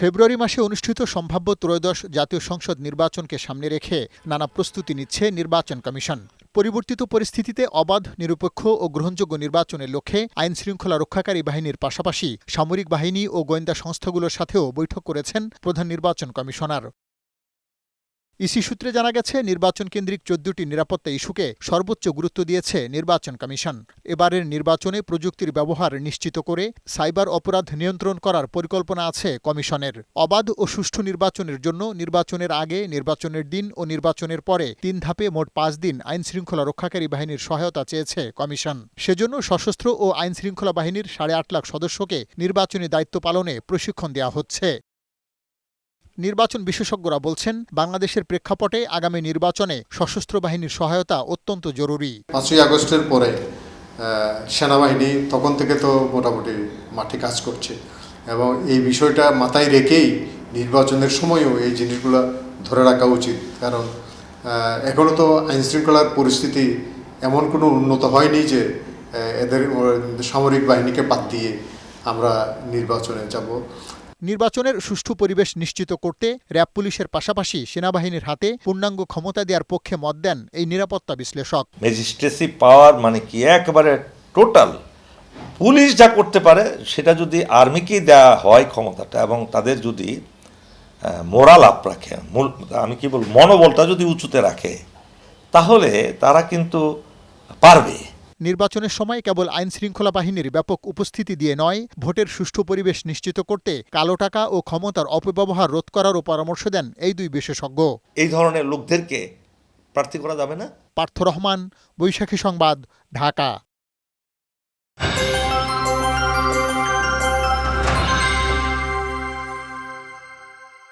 ফেব্রুয়ারি মাসে অনুষ্ঠিত সম্ভাব্য ত্রয়োদশ জাতীয় সংসদ নির্বাচনকে সামনে রেখে নানা প্রস্তুতি নিচ্ছে নির্বাচন কমিশন। পরিবর্তিত পরিস্থিতিতে অবাধ, নিরপেক্ষ ও গ্রহণযোগ্য নির্বাচনের লক্ষ্যে আইন শৃঙ্খলা রক্ষাকারী বাহিনীর পাশাপাশি সামরিক বাহিনী ও গোয়েন্দা সংস্থাগুলোর সাথেও বৈঠক করেছেন প্রধান নির্বাচন কমিশনার। ইসি সূত্রে জানা গেছে, নির্বাচন কেন্দ্রিক চোদ্দটি নিরাপত্তা ইস্যুকে সর্বোচ্চ গুরুত্ব দিয়েছে নির্বাচন কমিশন। এবারের নির্বাচনে প্রযুক্তির ব্যবহার নিশ্চিত করে সাইবার অপরাধ নিয়ন্ত্রণ করার পরিকল্পনা আছে কমিশনের। অবাধ ও সুষ্ঠু নির্বাচনের জন্য নির্বাচনের আগে, নির্বাচনের দিন ও নির্বাচনের পরে তিন ধাপে মোট পাঁচ দিন আইন শৃঙ্খলা রক্ষাকারী বাহিনীর সহায়তা চেয়েছে কমিশন। সেজন্য সশস্ত্র ও আইন শৃঙ্খলা বাহিনীর সাড়ে আট লাখ সদস্যকে নির্বাচনী দায়িত্ব পালনে প্রশিক্ষণ দেওয়া হচ্ছে। নির্বাচন বিশেষজ্ঞরা বলছেন বাংলাদেশের প্রেক্ষাপটে আগামী নির্বাচনে সশস্ত্র বাহিনীর সহায়তা অত্যন্ত জরুরি। পাঁচই আগস্টের পরে সেনাবাহিনী তখন থেকে তো মোটামুটি মাঠে কাজ করছে এবং এই বিষয়টা মাথায় রেখেই নির্বাচনের সময়ও এই জিনিসগুলো ধরে রাখা উচিত। কারণ আহ, এখনও তো আইন শৃঙ্খলার পরিস্থিতি এমন কোনো উন্নত হয়নি যে এদের সামরিক বাহিনীকে বাদ দিয়ে আমরা নির্বাচনে যাব। নির্বাচনের সুষ্ঠু পরিবেশ নিশ্চিত করতে র্যাব পুলিশের পাশাপাশি সেনাবাহিনীর হাতে পূর্ণাঙ্গ ক্ষমতা দেওয়ার পক্ষে মত দেন এই নিরাপত্তা বিশ্লেষক। ম্যাজিস্ট্রেসি পাওয়ার মানে কি? একবারে টোটাল। পুলিশ যা করতে পারে, সেটা যদি আর্মিকেই দেওয়া হয় ক্ষমতাটা এবং তাদের যদি মোরাল আপ রাখে, মূল, আমি কি বল মনোবলটা যদি উঁচুতে রাখে, তাহলে তারা কিন্তু পারবে। নির্বাচনের সময় কেবল আইন শৃঙ্খলা বাহিনীর ব্যাপক উপস্থিতি দিয়ে নয় ভোটের সুষ্ঠু পরিবেশ নিশ্চিত করতে কালো টাকা ও ক্ষমতার অপব্যবহার রোধ করারও পরামর্শ দেন এই দুই বিশেষজ্ঞ। এই ধরনের লোকদেরকে প্রার্থী করা যাবে না? পার্থ রহমান বৈশাখী সংবাদ ঢাকা।